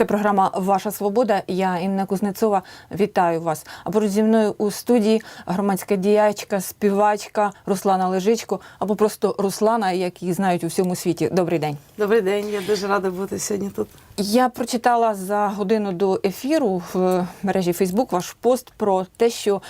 Це програма Ваша Свобода. Я Інна Кузнецова. Вітаю вас. А поруч зі мною у студії громадська діячка, співачка Руслана Лежичко, або просто Руслана, як її знають у всьому світі. Добрий день. Добрий день, я дуже рада бути сьогодні тут. Я прочитала за годину до ефіру в мережі Фейсбук ваш пост про те, що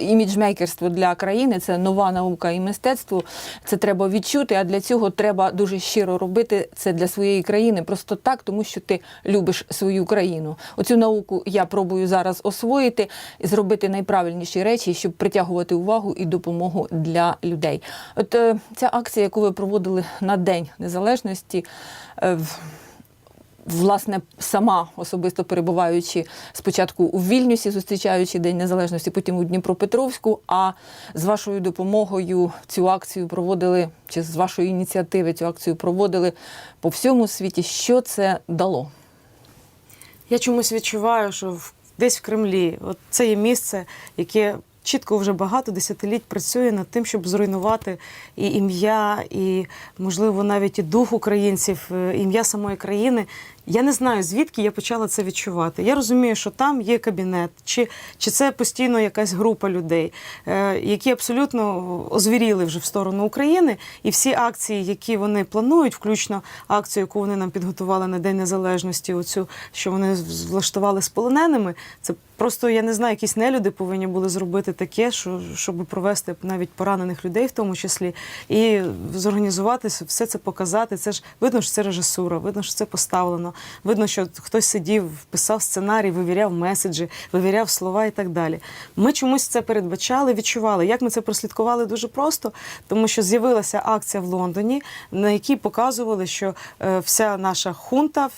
іміджмейкерство для країни це нова наука і мистецтво. Це треба відчути. А для цього треба дуже щиро робити це для своєї країни, просто так, тому що ти любиш свою країну. Оцю науку я пробую зараз освоїти і зробити найправильніші речі, щоб притягувати увагу і допомогу для людей. От е, ця акція, яку ви проводили на День Незалежності. е, в- власне, сама особисто перебуваючи спочатку у Вільнюсі, зустрічаючи День Незалежності, потім у Дніпропетровську. А з вашою допомогою цю акцію проводили, чи з вашої ініціативи цю акцію проводили по всьому світі. Що це дало? Я чомусь відчуваю, що десь в Кремлі от це є місце, яке чітко вже багато десятиліть працює над тим, щоб зруйнувати і ім'я, і, можливо, навіть і дух українців, е, ім'я самої країни. Я не знаю, звідки я почала це відчувати. Я розумію, що там є кабінет, чи, чи це постійно якась група людей, е, які абсолютно озвіріли вже в сторону України. І всі акції, які вони планують, включно акцію, яку вони нам підготували на День Незалежності, оцю, що вони влаштували з полоненими, це просто я не знаю, якісь нелюди повинні були зробити таке, що, щоб провести навіть поранених людей, в тому числі, і зорганізувати все це показати. Це ж видно, що це режисура, видно, що це поставлено. Видно, що хтось сидів, писав сценарій, вивіряв меседжі, вивіряв слова і так далі. Ми чомусь це передбачали, відчували. Як ми це прослідкували дуже просто, тому що з'явилася акція в Лондоні, на якій показували, що е, вся наша хунта,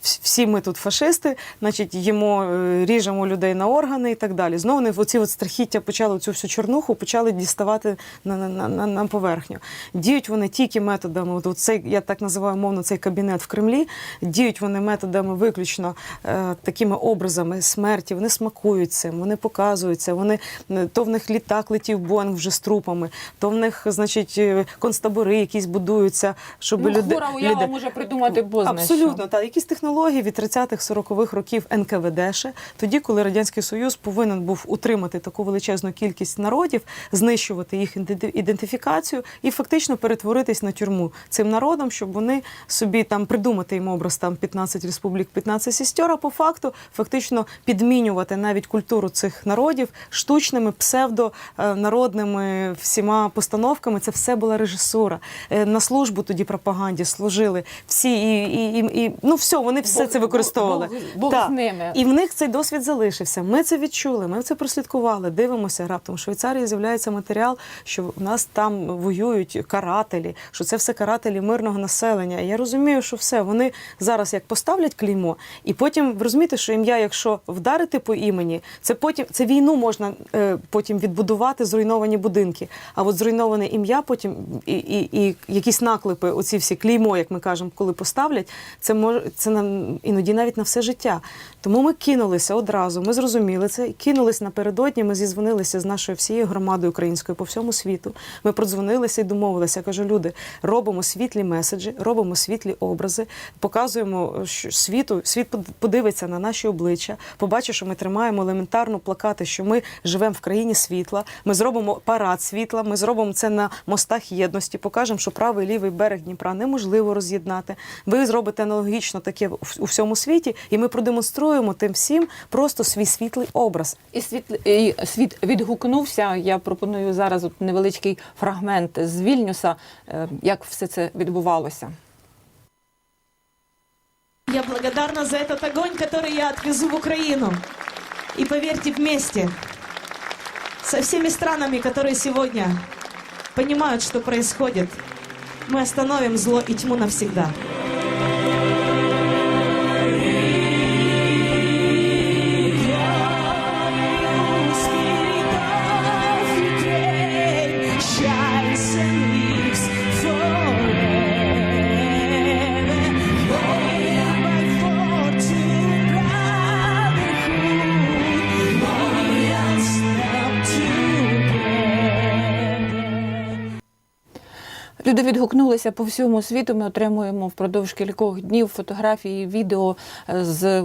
всі ми тут фашисти, значить, їмо, е, ріжемо людей на органи і так далі. Знову вони оці от страхіття почали цю всю чорнуху, почали діставати на, на- на, на поверхню. Діють вони тільки методами, от цей, я так називаю мовно цей кабінет в Кремлі. Діють вони методами виключно е, такими образами смерті. Вони смакують цим, вони показуються. Вони е, то в них літак летів Боїнг вже з трупами, то в них, значить, е, концтабори якісь будуються, щоб люди Ну, хвора уява люди- може придумати бозна Абсолютно, так. Якісь технології від 30-х, 40-х років НКВД ще, тоді, коли Радянський Союз повинен був утримати таку величезну кількість народів, знищувати їх іде- ідентифікацію і фактично перетворитись на тюрму цим народом, щоб вони собі там придумати їм образ там 15 республік, 15 сестер, а по факту фактично підмінювати навіть культуру цих народів штучними псевдонародними всіма постановками. Це все була режисура. Е, На службу тоді пропаганді служили всі і, і, і, і ну все, вони все Бог- це використовували. Бог- Бог Так. з ними. І в них цей досвід залишився. Ми це відчули, ми це прослідкували. Дивимося раптом. В Швейцарії з'являється матеріал, що в нас там воюють карателі, що це все карателі мирного населення. Я розумію, що все вони зараз як поставлять клеймо, і потім ви розумієте, що ім'я, якщо вдарити по імені, це потім це війну можна е, потім відбудувати зруйновані будинки. А от зруйноване ім'я, потім і, і, і якісь наклепи, оці всі клеймо, як ми кажемо, коли поставлять, це може це нам іноді навіть на все життя. Тому ми кинулися одразу. Ми зрозуміли це, кинулись напередодні. Ми зізвонилися з нашою всією громадою українською по всьому світу. Ми продзвонилися і домовилися. Я кажу, люди, робимо світлі меседжі, робимо світлі образи, показуємо що світу. Світ под- подивиться на наші обличчя, побачить, що ми тримаємо елементарно плакати, що ми живемо в країні світла. Ми зробимо парад світла. Ми зробимо це на мостах єдності. Покажемо, що правий лівий берег Дніпра неможливо роз'єднати. Ви зробите аналогічно таке у всьому світі, і ми продемонструємо тим всім просто свій світлий образ. І світ, і світ відгукнувся. Я пропоную зараз от невеличкий фрагмент з Вільнюса, е, як все це відбувалося. Я благодарна за этот огонь, который я отвезу в Украину. И поверьте, вместе со всеми странами, которые сегодня понимают, что происходит, мы остановим зло и тьму навсегда. Люди відгукнулися по всьому світу. Ми отримуємо впродовж кількох днів фотографії, відео е, з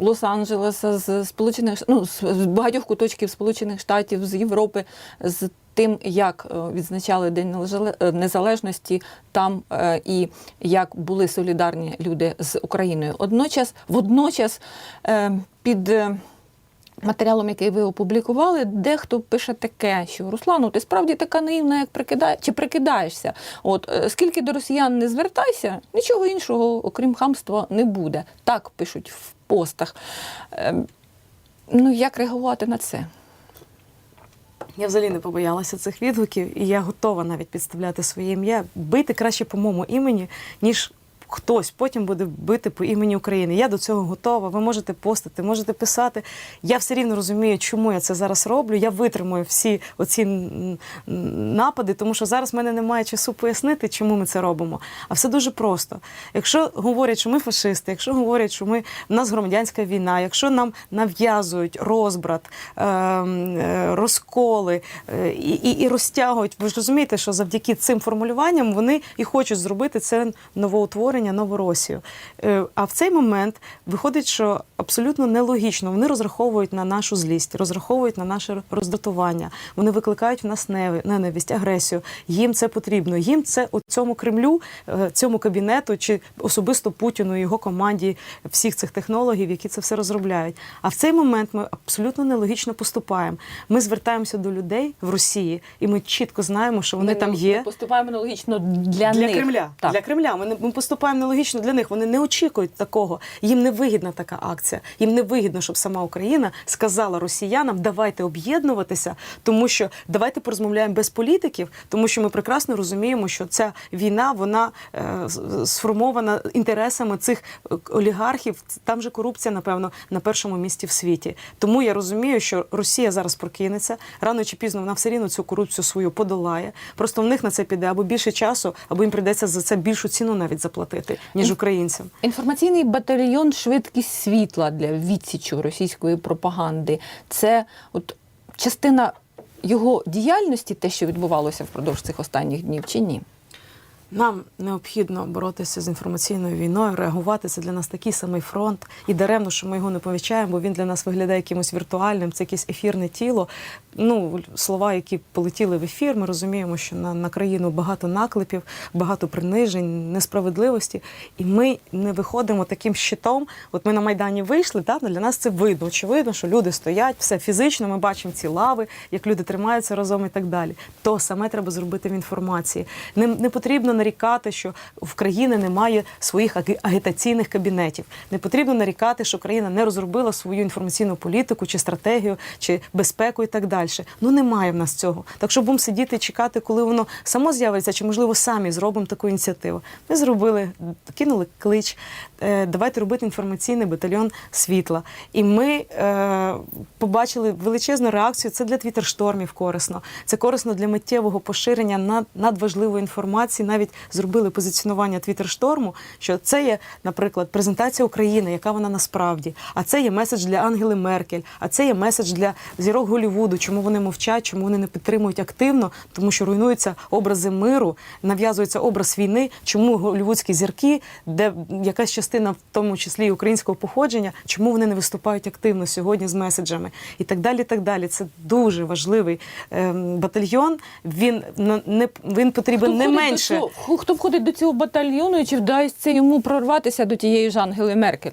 Лос-Анджелеса, з Сполучених ну, з багатьох куточків Сполучених Штатів, з Європи, з тим, як е, відзначали День е, Незалежності там і як були солідарні люди з Україною. Одночас, водночас під матеріалом, який ви опублікували, дехто пише таке, що Руслану, ти справді така наївна, як прикидає, чи прикидаєшся. От е, скільки до росіян не звертайся, нічого іншого, окрім хамства, не буде. Так пишуть в постах. Е, Ну, як реагувати на це? Я взагалі не побоялася цих відгуків, і я готова навіть підставляти своє ім'я, бити краще по моєму імені, ніж хтось потім буде бити по імені України. Я до цього готова. Ви можете постити, можете писати. Я все рівно розумію, чому я це зараз роблю. Я витримую всі оці напади, тому що зараз в мене немає часу пояснити, чому ми це робимо. А все дуже просто. Якщо говорять, що ми фашисти, якщо говорять, що ми в нас громадянська війна, якщо нам нав'язують розбрат, е, е, розколи е, і, і, і розтягують, ви ж розумієте, що завдяки цим формулюванням вони і хочуть зробити це новоутворення, новоросію. Е, а в цей момент виходить, що абсолютно нелогічно. Вони розраховують на нашу злість, розраховують на наше роздратування. Вони викликають в нас ненависть, агресію. Їм це потрібно. Їм це у цьому Кремлю, е, цьому кабінету чи особисто Путіну його команді всіх цих технологів, які це все розробляють. А в цей момент ми абсолютно нелогічно поступаємо. Ми звертаємося до людей в Росії, і ми чітко знаємо, що вони Ми там є. Ми поступаємо аналогічно для, Для них. Кремля. Так. Для Кремля. Ми, не- ми поступаємо нелогічно для них. Вони не очікують такого. Їм не вигідна така акція. Їм не вигідно, щоб сама Україна сказала росіянам, давайте об'єднуватися, тому що давайте порозмовляємо без політиків, тому що ми прекрасно розуміємо, що ця війна вона е, сформована інтересами цих е, олігархів. Там же корупція, напевно, на першому місці в світі. Тому я розумію, що Росія зараз прокинеться рано чи пізно вона все рівно цю корупцію свою подолає. Просто в них на це піде або більше часу, або їм прийдеться за це більшу ціну навіть заплатити, ніж українцям. Інформаційний батальйон швидкість світла для відсічу російської пропаганди. Це от частина його діяльності, те, що відбувалося впродовж цих останніх днів, чи ні? Нам необхідно боротися з інформаційною війною, реагувати. Це для нас такий самий фронт. І даремно, що ми його не помічаємо, бо він для нас виглядає якимось віртуальним, це якесь ефірне тіло. Ну, слова, які полетіли в ефір, ми розуміємо, що на, на країну багато наклепів, багато принижень, несправедливості. І ми не виходимо таким щитом. От ми на Майдані вийшли, да? ну, для нас це видно. Очевидно, що люди стоять, все фізично, ми бачимо ці лави, як люди тримаються разом і так далі. То саме треба зробити в інформації. Не, не потрібно нарікати, що в країни немає своїх агітаційних кабінетів. Не потрібно нарікати, що країна не розробила свою інформаційну політику чи стратегію, чи безпеку і так далі. Ну немає в нас цього. Так що будемо сидіти і чекати, коли воно само з'явиться, чи можливо самі зробимо таку ініціативу. Ми зробили, кинули клич. е, Давайте робити інформаційний батальйон світла. І ми е, побачили величезну реакцію. Це для твітерштормів корисно. Це корисно для миттєвого поширення надважливої інформації. Навіть зробили позиціонування твіттершторму, що це є, наприклад, презентація України, яка вона насправді. А це є меседж для Ангели Меркель, а це є меседж для зірок Голлівуду. Чому вони мовчать, чому вони не підтримують активно, тому що руйнуються образи миру, нав'язується образ війни. Чому голлівудські зірки, де якась частина, в тому числі і українського походження, чому вони не виступають активно сьогодні з меседжами і так далі. так далі. Це дуже важливий ем, батальйон. Він не він потрібен не входить до менше. Хто- входить до цього батальйону і чи вдасться йому прорватися до тієї ж Ангели Меркель?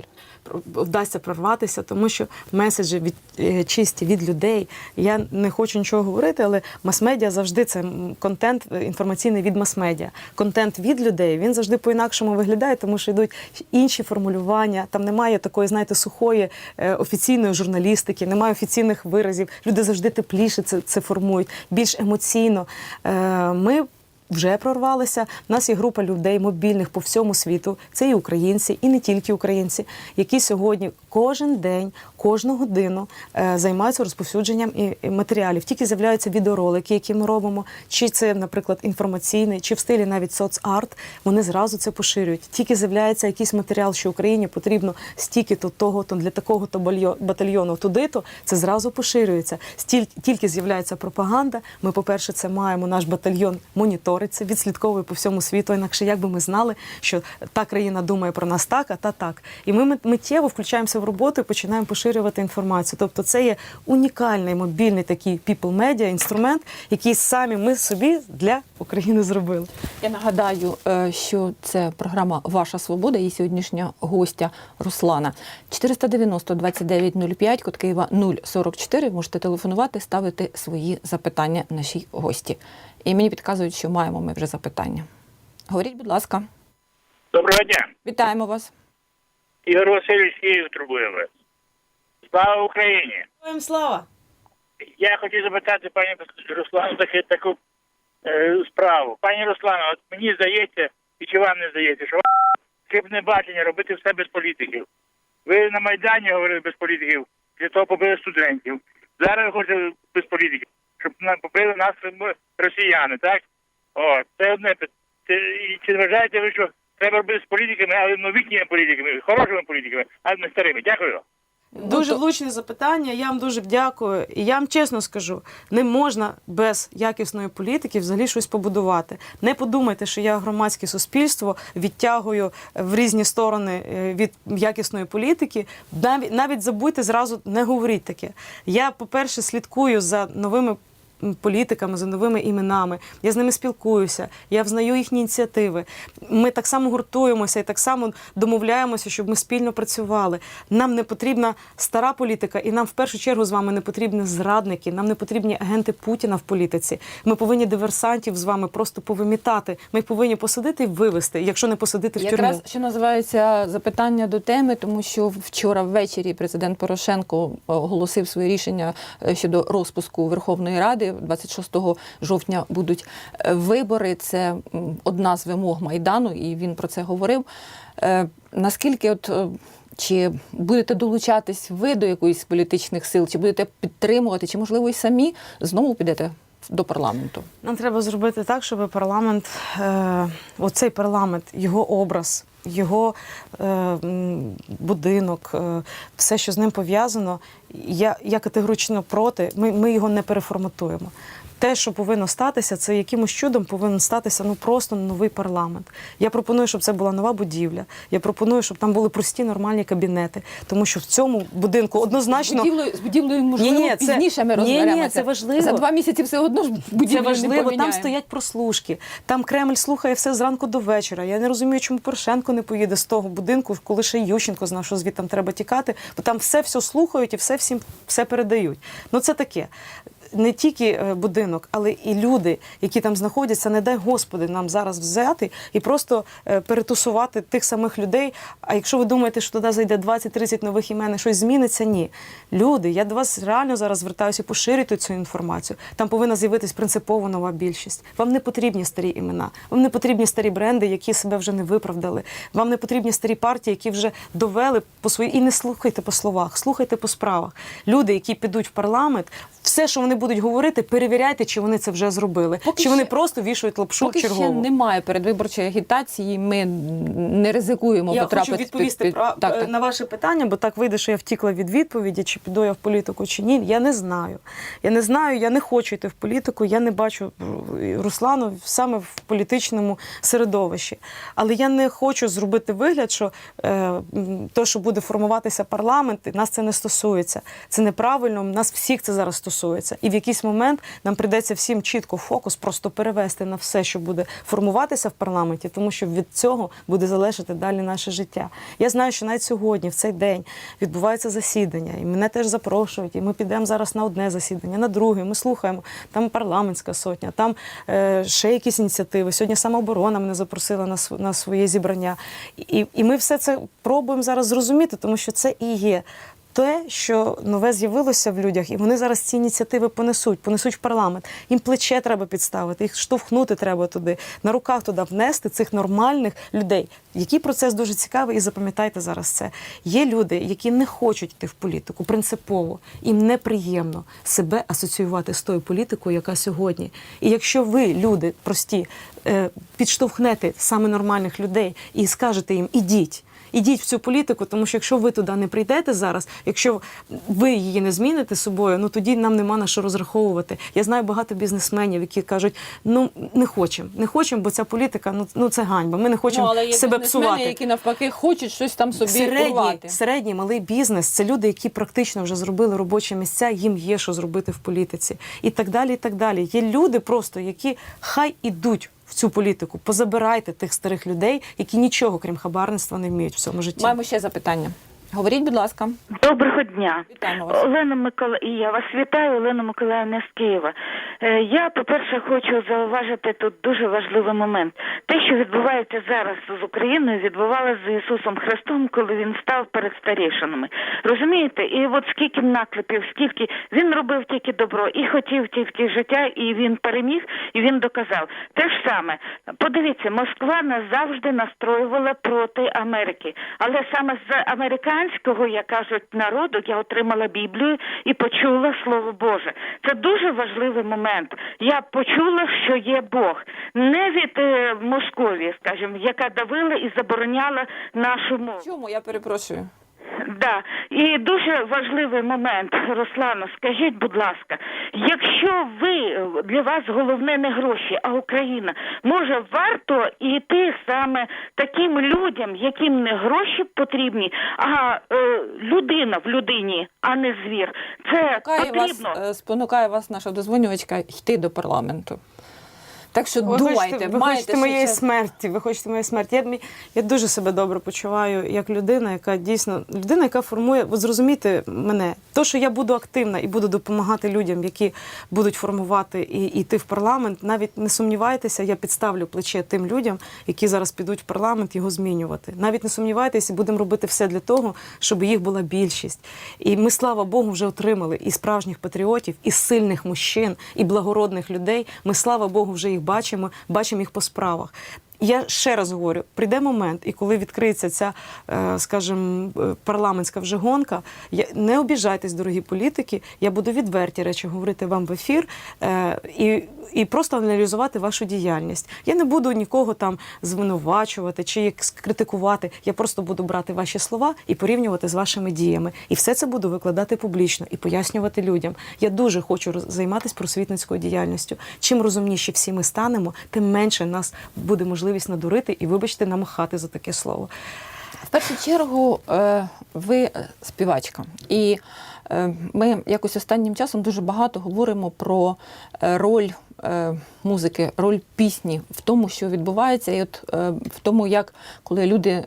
вдасться прорватися, тому що меседжі від е, чисті від людей. Я не хочу нічого говорити, але мас-медіа завжди це контент е, інформаційний від мас-медіа. Контент від людей він завжди по-інакшому виглядає, тому що йдуть інші формулювання. Там немає такої, знаєте, сухої е, офіційної журналістики, немає офіційних виразів. Люди завжди тепліше це, це формують, більш емоційно. Ми вже прорвалися. У нас є група людей мобільних по всьому світу. Це і українці, і не тільки українці, які сьогодні кожен день, кожну годину е, займаються розповсюдженням і, матеріалів. Тільки з'являються відеоролики, які ми робимо, чи це, наприклад, інформаційний, чи в стилі навіть соцарт. Вони зразу це поширюють. Тільки з'являється якийсь матеріал, що Україні потрібно стільки-то того, то для такого то батальйону туди-то, це зразу поширюється. Стіль, тільки з'являється пропаганда. Ми, по-перше, це маємо наш батальйон моніторинг. Говориться, відслідковує по всьому світу. Інакше як би ми знали, що та країна думає про нас так, а та так. І ми миттєво включаємося в роботу і починаємо поширювати інформацію. Тобто, це є унікальний мобільний такий people media інструмент, який самі ми собі для України зробили. Я нагадаю, е, що це програма Ваша свобода і сьогоднішня гостя Руслана. 490 2905, код Києва 044. Можете телефонувати, ставити свої запитання нашій гості. І мені підказують, що маємо ми вже запитання. Говоріть, будь ласка, Доброго дня. вітаємо вас. Ігор Васильович Київ турбує вас. Слава Україні! Героям слава! Я хотів запитати пані Руслану таки, таку е, справу. Пані Руслано, от мені здається, і чи вам не здається, що вам хибне бачення робити все без політиків. Ви на Майдані говорили без політиків, для того побили студентів. Зараз ви хочете без політиків, побили нас росіяни, так? О, це одне питання. І чи вважаєте ви, що треба робити з політиками, але новітніми політиками, хорошими політиками, а не старими? Дякую. Дуже влучне запитання. Я вам дуже дякую. І я вам чесно скажу: не можна без якісної політики взагалі щось побудувати. Не подумайте, що я громадське суспільство відтягую в різні сторони е, від якісної політики. Навіть навіть забудьте зразу не говоріть таке. Я, по-перше, слідкую за новими. Політиками за новими іменами, я з ними спілкуюся, я взнаю їхні ініціативи. Ми так само гуртуємося і так само домовляємося, щоб ми спільно працювали. Нам не потрібна стара політика, і нам в першу чергу з вами не потрібні зрадники, нам не потрібні агенти Путіна в політиці. Ми повинні диверсантів з вами просто повимітати. Ми їх повинні посадити і вивести, якщо не посадити в тюрму. Якраз що називається запитання до теми, тому що вчора ввечері президент Порошенко оголосив своє рішення е, щодо розпуску Верховної Ради. 26 жовтня будуть е, вибори. Це одна з вимог майдану, і він про це говорив. Е, Наскільки от. е, Чи будете долучатись ви до якоїсь політичних сил, чи будете підтримувати, чи можливо і самі знову підете до парламенту? Нам треба зробити так, щоб парламент, оцей парламент, його образ, його е, будинок, е, все, що з ним пов'язано, я, я категорично проти. Ми, ми його не переформатуємо. Те, що повинно статися, це якимось чудом повинен статися ну просто новий парламент. Я пропоную, щоб це була нова будівля. Я пропоную, щоб там були прості нормальні кабінети, тому що в цьому будинку однозначно З будівлею, з будівлею можливо, Ні-ні, це- пізніше ми ні-ні, це важливо. За два місяці все одно ж будівлю Це важливо. не Там стоять прослушки. Там Кремль слухає все зранку до вечора. Я не розумію, чому Порошенко не поїде з того будинку, коли ще Ющенко знав, що звідти треба тікати, бо там все все слухають і все всім все передають. Ну це таке. Не тільки е, будинок, але і люди, які там знаходяться, не дай Господи нам зараз взяти і просто е, перетусувати тих самих людей. А якщо ви думаєте, що туди зайде 20-30 нових імен, і щось зміниться, ні. Люди, я до вас реально зараз звертаюся, поширюйте цю інформацію. Там повинна з'явитись принципово нова більшість. Вам не потрібні старі імена, вам не потрібні старі бренди, які себе вже не виправдали. Вам не потрібні старі партії, які вже довели по свої. І не слухайте по словах, слухайте по справах. Люди, які підуть в парламент, все, що вони будуть говорити, перевіряйте, чи вони це вже зробили, Поки чи вони ще- просто вішають лапшу Поки чергову. ще немає передвиборчої агітації, ми не ризикуємо Я потрапити хочу відповісти під, під... про- так, е, так. на ваше питання, бо так вийде, що я втікла від відповіді, чи піду я в політику, чи ні. Я не знаю. Я не знаю, я не хочу йти в політику. Я не бачу е, Руслану саме в політичному середовищі. Але я не хочу зробити вигляд, що е, то, що буде формуватися парламент, нас це не стосується. Це неправильно. Нас всіх це зараз стосується. І в якийсь момент нам прийдеться всім чітко фокус просто перевести на все, що буде формуватися в парламенті, тому що від цього буде залежати далі наше життя. Я знаю, що навіть сьогодні, в цей день, відбувається засідання, і мене теж запрошують. І ми підемо зараз на одне засідання, на друге. Ми слухаємо. Там парламентська сотня, там е, ще якісь ініціативи. Сьогодні самооборона мене запросила на, на своє зібрання. І, і ми все це пробуємо зараз зрозуміти, тому що це і є те, що нове з'явилося в людях, і вони зараз ці ініціативи понесуть, понесуть в парламент. Їм плече треба підставити, їх штовхнути треба туди, на руках туди внести цих нормальних людей. Який процес дуже цікавий, і запам'ятайте зараз це. Є люди, які не хочуть йти в політику принципово, їм неприємно себе асоціювати з тою політикою, яка сьогодні. І якщо ви, люди прості, е, підштовхнете саме нормальних людей і скажете їм ідіть. Ідіть в цю політику, тому що якщо ви туди не прийдете зараз, якщо ви її не зміните собою, ну тоді нам нема на що розраховувати. Я знаю багато бізнесменів, які кажуть, ну не хочемо, не хочемо, бо ця політика, ну, ну це ганьба. Ми не хочемо ну, але є себе псувати. які навпаки хочуть щось там собі Середній, середній малий бізнес це люди, які практично вже зробили робочі місця, їм є що зробити в політиці, і так далі. І так далі. Є люди, просто які хай ідуть в цю політику. Позабирайте тих старих людей, які нічого крім хабарництва не вміють в цьому житті. Маємо ще запитання. Говоріть, будь ласка. Доброго дня. Вітаємо вас. Олена Микола... я вас вітаю, Олена Миколаївна з Києва. Е, Я, по-перше, хочу зауважити тут дуже важливий момент. Те, що відбувається зараз з Україною, відбувалося з Ісусом Христом, коли він став перед старішинами. Розумієте? І от скільки наклепів, скільки він робив тільки добро і хотів тільки життя, і він переміг, і він доказав. Те ж саме, подивіться, Москва нас завжди настроювала проти Америки. Але саме з американського, як кажуть, народу я отримала Біблію і почула Слово Боже. Це дуже важливий момент. Я почула, що є Бог, не від е, Московії, скажімо, яка давила і забороняла нашу мову. Чому я перепрошую? Да, і дуже важливий момент, Руслано, скажіть, будь ласка, якщо ви для вас головне не гроші, а Україна, може варто йти саме таким людям, яким не гроші потрібні, а е, людина в людині, а не звір. Це Спонукає потрібно. е, спонукає вас наша дозвонювачка йти до парламенту. Так що Ви думайте, хочете, ви маєте хочете ще моєї час. смерті. Ви хочете моєї смерті. Я, я дуже себе добре почуваю як людина, яка дійсно людина, яка формує. От зрозумійте мене, то, що я буду активна і буду допомагати людям, які будуть формувати і йти в парламент. Навіть не сумнівайтеся, я підставлю плече тим людям, які зараз підуть в парламент його змінювати. Навіть не сумнівайтеся, будемо робити все для того, щоб їх була більшість. І ми, слава Богу, вже отримали і справжніх патріотів, і сильних мужчин, і благородних людей. Ми, слава Богу, вже їх бачимо, бачимо їх по справах. Я ще раз говорю: прийде момент, і коли відкриється ця, е, скажімо, е, парламентська вже гонка, не обіжайтесь, дорогі політики. Я буду відверті речі говорити вам в ефір е, і, і просто аналізувати вашу діяльність. Я не буду нікого там звинувачувати чи критикувати. Я просто буду брати ваші слова і порівнювати з вашими діями. І все це буду викладати публічно і пояснювати людям. Я дуже хочу займатися просвітницькою діяльністю. Чим розумніші всі ми станемо, тим менше нас буде можливість надурити і, вибачте, намахати за таке слово. В першу чергу, е, ви е, співачка, і ми якось останнім часом дуже багато говоримо про е, роль е, музики, роль пісні в тому, що відбувається, і от е, в тому, як коли люди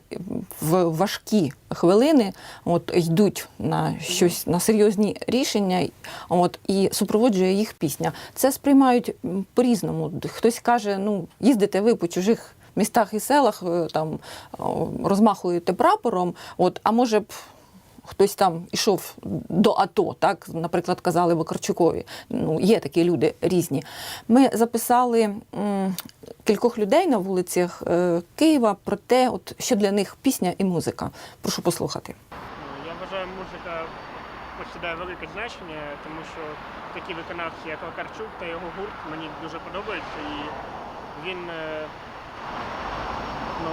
в важкі хвилини от йдуть на щось на серйозні рішення, от і супроводжує їх пісня. Це сприймають по-різному. Хтось каже: ну їздите ви по чужих містах і селах, е, там розмахуєте прапором. От, а може б хтось там ішов до АТО, так, наприклад, казали Вакарчукові. Ну, є такі люди різні. Ми записали м, кількох людей на вулицях е, Києва про те, от, що для них пісня і музика. Прошу послухати. Я вважаю, музика посідає велике значення, тому що такі виконавці, як Вакарчук та його гурт, мені дуже подобаються. І він е, ну,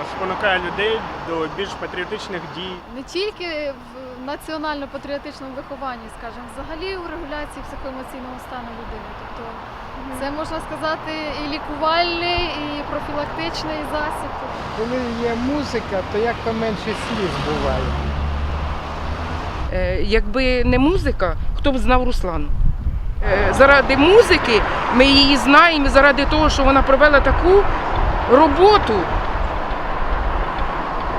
е, спонукає людей до більш патріотичних дій. не тільки в національно-патріотичному вихованні, скажімо, взагалі у регуляції психоемоційного стану людини. Тобто це можна сказати і лікувальний, і профілактичний засіб. Коли є музика, то як то менше сліз буває. Е, Якби не музика, хто б знав Руслану? Е, Заради музики ми її знаємо, заради того, що вона провела таку роботу,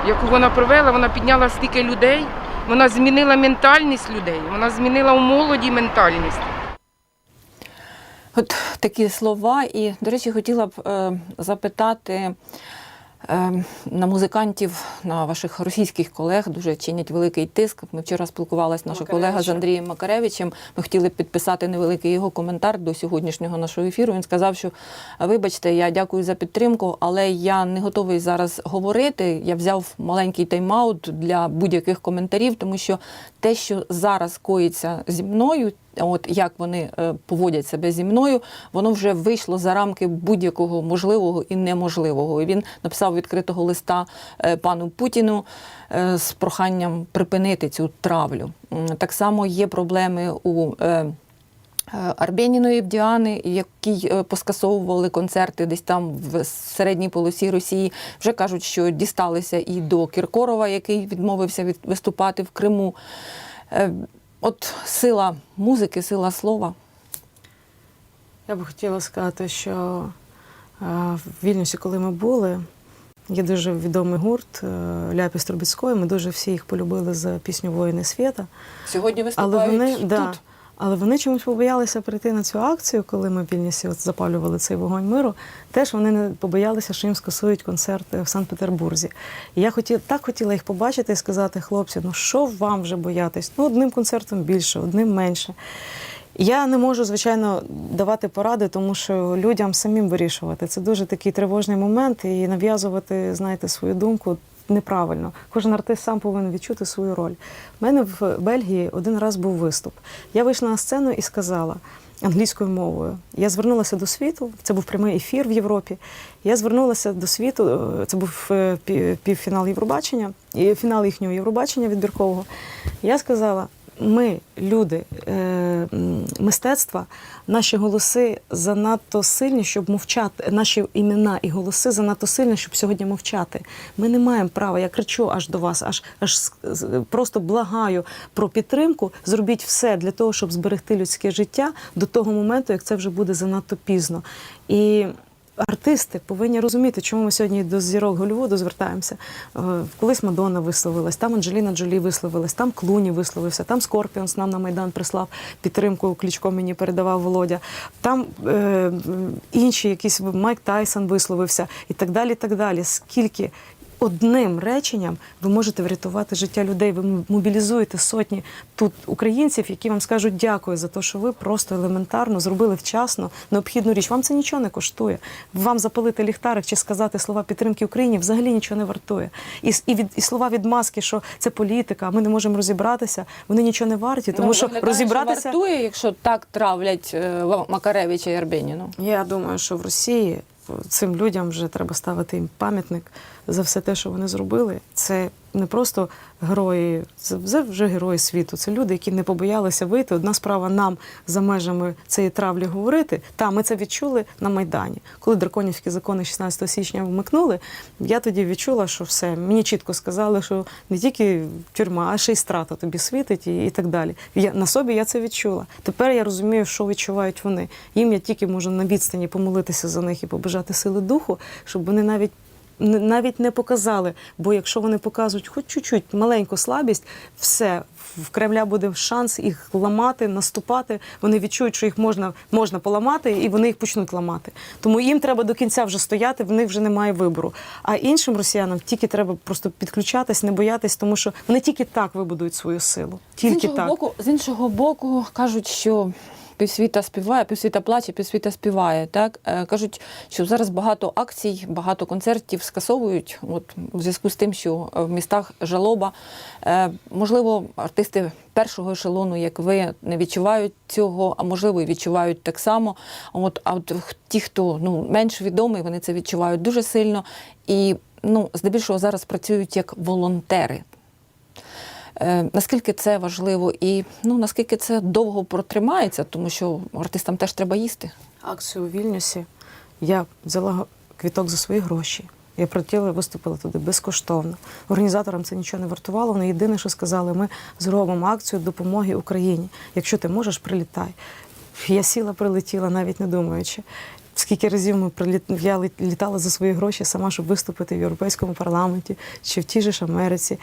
яку вона провела, вона підняла стільки людей, вона змінила ментальність людей, вона змінила у молоді ментальність. От такі слова. І, до речі, хотіла б е, запитати на музикантів, на ваших російських колег, дуже чинять великий тиск. Ми вчора спілкувалася наша колега з Андрієм Макаревичем. Ми хотіли підписати невеликий його коментар до сьогоднішнього нашого ефіру. Він сказав, що вибачте, я дякую за підтримку, але я не готовий зараз говорити. Я взяв маленький тайм-аут для будь-яких коментарів, тому що те, що зараз коїться зі мною, от як вони е, поводять себе зі мною, воно вже вийшло за рамки будь-якого можливого і неможливого. Він написав відкритого листа е, пану Путіну е, з проханням припинити цю травлю. Так само є проблеми у. Арбєніної Діани, е, поскасовували концерти десь там в середній полосі Росії. Вже кажуть, що дісталися і до Кіркорова, який відмовився від виступати в Криму. Е, От сила музики, сила слова. Я б хотіла сказати, що е, в Вільнюсі, коли ми були, є дуже відомий гурт Ляпі Струбіцької. Ми дуже всі їх полюбили за пісню Воїни світа. Сьогодні виступають Але вони, тут. да, але вони чомусь побоялися прийти на цю акцію, коли ми в Вільнюсі от запалювали цей вогонь миру. Теж вони не побоялися, що їм скасують концерт в Санкт-Петербурзі. І я хотіла, так хотіла їх побачити і сказати, хлопці, ну що вам вже боятись? Ну, одним концертом більше, одним менше. Я не можу, звичайно, давати поради, тому що людям самим вирішувати. Це дуже такий тривожний момент, і нав'язувати, знаєте, свою думку неправильно. Кожен артист сам повинен відчути свою роль. У мене в Бельгії один раз був виступ. Я вийшла на сцену і сказала. Англійською мовою я звернулася до світу. Це був прямий ефір в Європі. Я звернулася до світу. е, Це був е, півфінал Євробачення, фінал їхнього Євробачення відбіркового. Я сказала: ми, люди е, мистецтва, наші голоси занадто сильні, щоб мовчати. Наші імена і голоси занадто сильні, щоб сьогодні мовчати. Ми не маємо права. Я кричу аж до вас, аж аж просто благаю про підтримку. Зробіть все для того, щоб зберегти людське життя до того моменту, як це вже буде занадто пізно. І Артисти повинні розуміти, чому ми сьогодні до зірок Голлівуду звертаємося. Е, Колись Мадонна висловилась, там Анджеліна Джолі висловилась, там Клуні висловився, там Скорпіонс нам на Майдан прислав підтримку. Клічко мені передавав Володя. Там е, інші якісь Майк Тайсон висловився і так далі. і так далі. Скільки одним реченням ви можете врятувати життя людей. Ви мобілізуєте сотні тут українців, які вам скажуть дякую за те, що ви просто елементарно зробили вчасно необхідну річ. Вам це нічого не коштує. Вам запалити ліхтарик чи сказати слова підтримки Україні взагалі нічого не вартує. І, і, від, і слова від маски, що це політика, а ми не можемо розібратися. Вони нічого не варті, тому Ну, що розібратися. вартує, якщо так травлять е, Макаревича і Арбєніну. Я думаю, що в Росії цим людям вже треба ставити їм пам'ятник за все те, що вони зробили. Це не просто герої, це вже- герої світу. Це люди, які не побоялися вийти. Одна справа нам за межами цієї травлі говорити. Та ми це відчули на Майдані. Коли драконівські закони 16 січня вмикнули, я тоді відчула, що все. Мені чітко сказали, що не тільки тюрма, а ще й страта тобі світить і, і так далі. Я на собі я це відчула. Тепер я розумію, що відчувають вони. Їм я тільки можу на відстані помолитися за них і побажати сили духу, щоб вони навіть. Навіть не показали, бо якщо вони показують хоч чуть-чуть маленьку слабість, все в Кремля буде шанс їх ламати, наступати. Вони відчують, що їх можна, можна поламати, і вони їх почнуть ламати. Тому їм треба до кінця вже стояти, в них вже немає вибору. А іншим росіянам тільки треба просто підключатись, не боятись, тому що вони тільки так вибудують свою силу. З Тільки іншого, так. боку, з іншого боку, кажуть, що півсвіта співає, півсвіта плаче, півсвіта співає. Так? Е, Кажуть, що зараз багато акцій, багато концертів скасовують от, у зв'язку з тим, що в містах жалоба. Е, Можливо, артисти першого ешелону, як ви, не відчувають цього, а можливо, і відчувають так само. От, а от ті, хто ну, менш відомий, вони це відчувають дуже сильно. І ну, здебільшого зараз працюють як волонтери. Е, Наскільки це важливо і ну наскільки це довго протримається, тому що артистам теж треба їсти. акцію у Вільнюсі я взяла квіток за свої гроші. Я прилетіла і виступила туди безкоштовно. Організаторам це нічого не вартувало. Вони єдине, що сказали, ми зробимо акцію допомоги Україні. Якщо ти можеш, прилітай. Я сіла, прилетіла, навіть не думаючи. Скільки разів ми приліт... я літала за свої гроші сама, щоб виступити в Європейському парламенті чи в тій же ж Америці.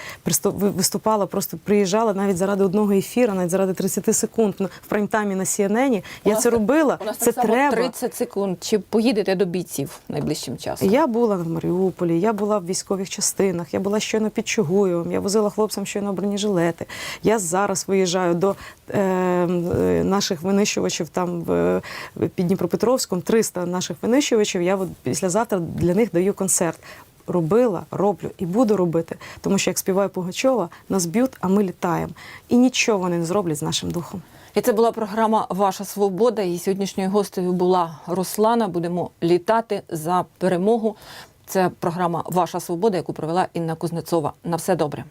Виступала, просто приїжджала навіть заради одного ефіру, навіть заради 30 секунд в прайм-таймі на CNN. Я це робила. У нас це так треба. 30 секунд. Чи поїдете до бійців найближчим часом? Я була в Маріуполі, я була в військових частинах, я була щойно під Чугуєвом, я возила хлопцям щойно бронежилети. Я зараз виїжджаю до е, е, наших винищувачів там в, в під Дніпропетровськом, 300 наших винищувачів. Я от післязавтра для них даю концерт. Робила, роблю і буду робити, тому що як співає Пугачова, нас б'ють, а ми літаємо. І нічого вони не зроблять з нашим духом. І це була програма Ваша Свобода. І сьогоднішньою гостею була Руслана. Будемо літати за перемогу. Це програма Ваша Свобода, яку провела Інна Кузнецова. На все добре.